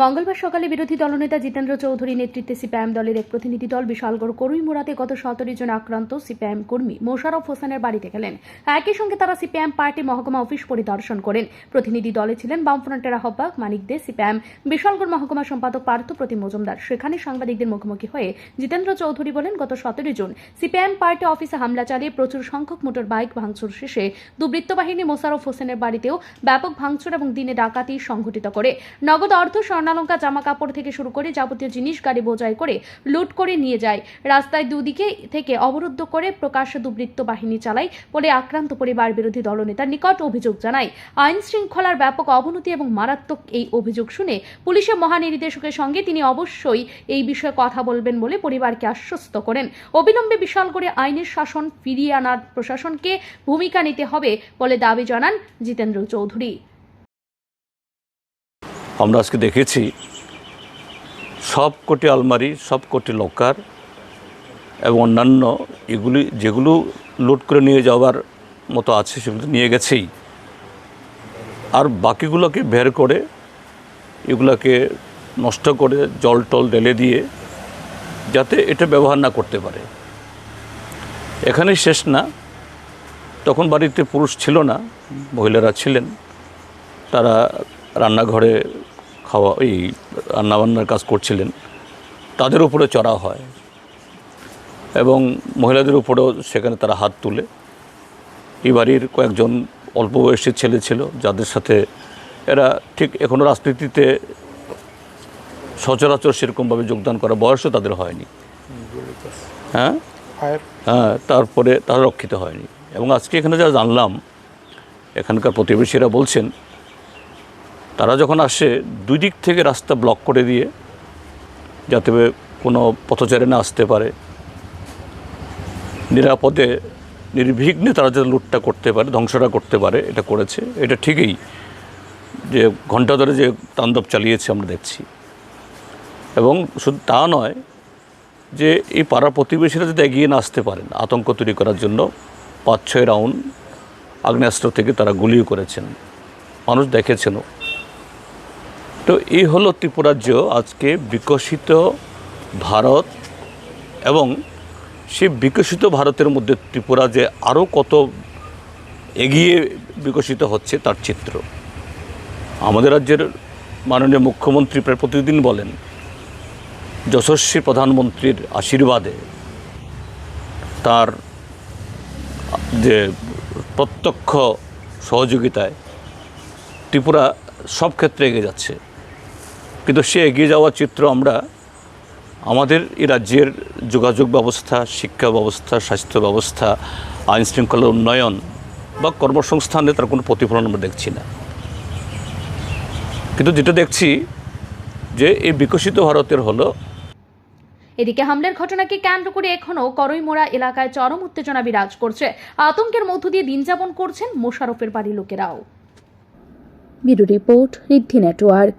মঙ্গলবার সকালে বিরোধী দলনেতা জিতেন্দ্র চৌধুরী নেতৃত্বে সিপিআইএম দলের এক প্রতিনিধি দল বিশালগড় করুইমুড়াতে গত সতেরো জন আক্রান্ত সিপিআইএম কর্মী মোশারফ হোসেনের বাড়িতে গেলেন। একই সঙ্গে তারা সিপিআইএম পার্টি মহকুমা অফিস পরিদর্শন করেন। প্রতিনিধি দলে ছিলেন বামফ্রন্টের আহ্বায়ক মানিক দে, সিপিআইএম বিশালগড় মহকুমা সম্পাদক পার্থ প্রতিম মজুমদার। সেখানে সাংবাদিকদের মুখোমুখি হয়ে জিতেন্দ্র চৌধুরী বলেন, গত সতেরো জন সিপিআইএম পার্টি অফিসে হামলা চালিয়ে প্রচুর সংখ্যক মোটর বাইক ভাঙচুর শেষে দুবৃত্ত বাহিনী মোশারফ হোসেনের বাড়িতেও ব্যাপক ভাঙচুর এবং দিনে ডাকাতি সংঘটিত করে। নগদ অর্থ স্বর্ণালঙ্কা জামা কাপড় থেকে শুরু করে যাবতীয় জিনিস গাড়ি বোঝাই করে, লুট করে নিয়ে যায়। রাস্তায় দুদিকে থেকে অবরুদ্ধ করে প্রকাশ্য দুবৃত্ত বাহিনী চালায় বলে আক্রান্ত পরিবার বিরোধী দলনেতার নিকট অভিযোগ জানায়। আইন শৃঙ্খলার ব্যাপক অবনতি এবং মারাত্মক এই অভিযোগ শুনে পুলিশের মহানির্দেশকের সঙ্গে তিনি অবশ্যই এই বিষয়ে কথা বলবেন বলে পরিবারকে আশ্বস্ত করেন। অবিলম্বে বিশাল করে আইনের শাসন ফিরিয়ে আনার প্রশাসনকে ভূমিকা নিতে হবে বলে দাবি জানান জিতেন্দ্র চৌধুরী। আমরা আজকে দেখেছি সব কোটি আলমারি সব কোটি লকার এবং অন্যান্য এগুলি যেগুলো লুট করে নিয়ে যাওয়ার মতো আছে সেগুলো নিয়ে গেছেই। আর বাকিগুলোকে বের করে এগুলোকে নষ্ট করে জল টল ঢেলে দিয়ে যাতে এটা ব্যবহার না করতে পারে। এখানেই শেষ না। তখন বাড়িতে পুরুষ ছিল না, মহিলারা ছিলেন। তারা রান্নাঘরে খাওয়া এই রান্নাবান্নার কাজ করছিলেন। তাদের উপরে চড়া হয় এবং মহিলাদের উপরেও সেখানে তারা হাত তুলে। এই বাড়ির কয়েকজন অল্প বয়সী ছেলে ছিল যাদের সাথে এরা ঠিক এখনও রাজনীতিতে সচরাচর সেরকমভাবে যোগদান করা বয়সও তাদের হয়নি। হ্যাঁ। হ্যাঁ তারপরে তারা রক্ষিত হয়নি। এবং আজকে এখানে যা জানলাম এখানকার প্রতিবেশীরা বলছেন তারা যখন আসে দুই দিক থেকে রাস্তা ব্লক করে দিয়ে, যাতে কোনো পথচারী না আসতে পারে, নিরাপদে, নির্বিঘ্নে তারা যাতে লুটটা করতে পারে, ধ্বংসটা করতে পারে, এটা করেছে। এটা ঠিকই যে ঘণ্টা ধরে যে তাণ্ডব চালিয়েছে আমরা দেখছি। এবং শুধু তা নয়, যে এই পাড়া প্রতিবেশীরা যদি এগিয়ে না আসতে পারেন, আতঙ্ক তৈরি করার জন্য পাঁচ ছয় রাউন্ড আগ্নেয়াস্ত্র থেকে তারা গুলিও করেছেন। মানুষ দেখেছেনও। তো এই হলো ত্রিপুরাজ্য আজকে বিকশিত ভারত এবং সেই বিকশিত ভারতের মধ্যে ত্রিপুরা যে আরও কত এগিয়ে বিকশিত হচ্ছে তার চিত্র। আমাদের রাজ্যের মাননীয় মুখ্যমন্ত্রী প্রায় প্রতিদিন বলেন, যশস্বী প্রধানমন্ত্রীর আশীর্বাদে তার যে প্রত্যক্ষ সহযোগিতায় ত্রিপুরা সব ক্ষেত্রে এগিয়ে যাচ্ছে। কিন্তু সে এগিয়ে যাওয়ার চিত্র আমরা আমাদের এই রাজ্যের যোগাযোগ ব্যবস্থা শিক্ষা ব্যবস্থা স্বাস্থ্য ব্যবস্থা আইন শৃঙ্খলার উন্নয়ন বা কর্মসংস্থানে তার কোনো প্রতিফলন আমরা দেখছি না। কিন্তু যেটা দেখছি যে এই বিকশিত ভারতের হলো এদিকে হামলার ঘটনাকে কেন্দ্র করে এখনও করইমোড়া এলাকায় চরম উত্তেজনা বিরাজ করছে। আতঙ্কের মধ্য দিয়ে দিন যাপন করছেন মোশারফের বাড়ির লোকেরাও। Bureau report Riddhi network.